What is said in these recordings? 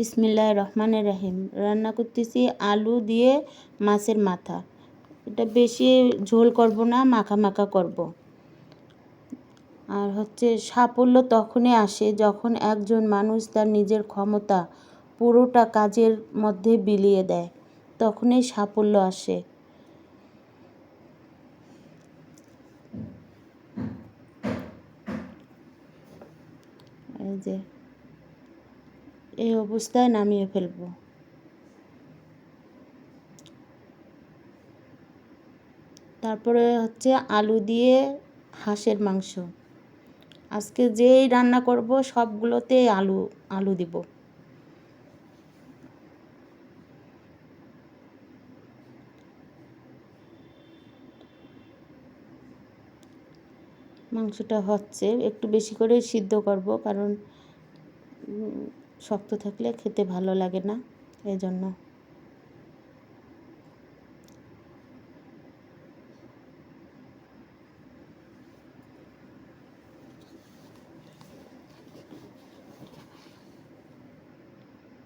বিসমিল্লাহ রহমানের রাহিম। রান্না করতেছি আলু দিয়ে মাছের মাথা। এটা বেশি ঝোল করব না, মাখা মাখা করব। আর হচ্ছে সাফল্য তখনই আসে যখন একজন মানুষ তার নিজের ক্ষমতা পুরোটা কাজের মধ্যে বিলিয়ে দেয়। তখনই সাফল্য আসে। এই যে এই অবস্থায় নামিয়ে ফেলব। তারপরে হচ্ছে আলু দিয়ে হাঁসের মাংস। আজকে যেই রান্না করব, সবগুলোতে আলু আলু দিব। মাংসটা হচ্ছে একটু বেশি করে সিদ্ধ করব, কারণ শক্ত থাকলে খেতে ভালো লাগে না এই জন্য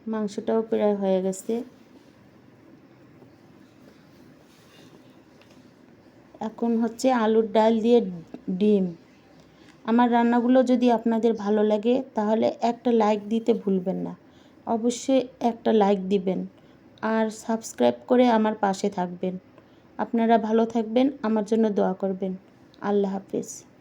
মাংসটাও প্রায় হয়ে গেছে। এখন হচ্ছে আলুর ডাল দিয়ে ডিম। আমার রান্নাগুলো যদি আপনাদের ভালো লাগে, তাহলে একটা লাইক দিতে ভুলবেন না। অবশ্যই একটা লাইক দিবেন আর সাবস্ক্রাইব করে আমার পাশে থাকবেন। আপনারা ভালো থাকবেন, আমার জন্য দোয়া করবেন। আল্লাহ হাফিজ।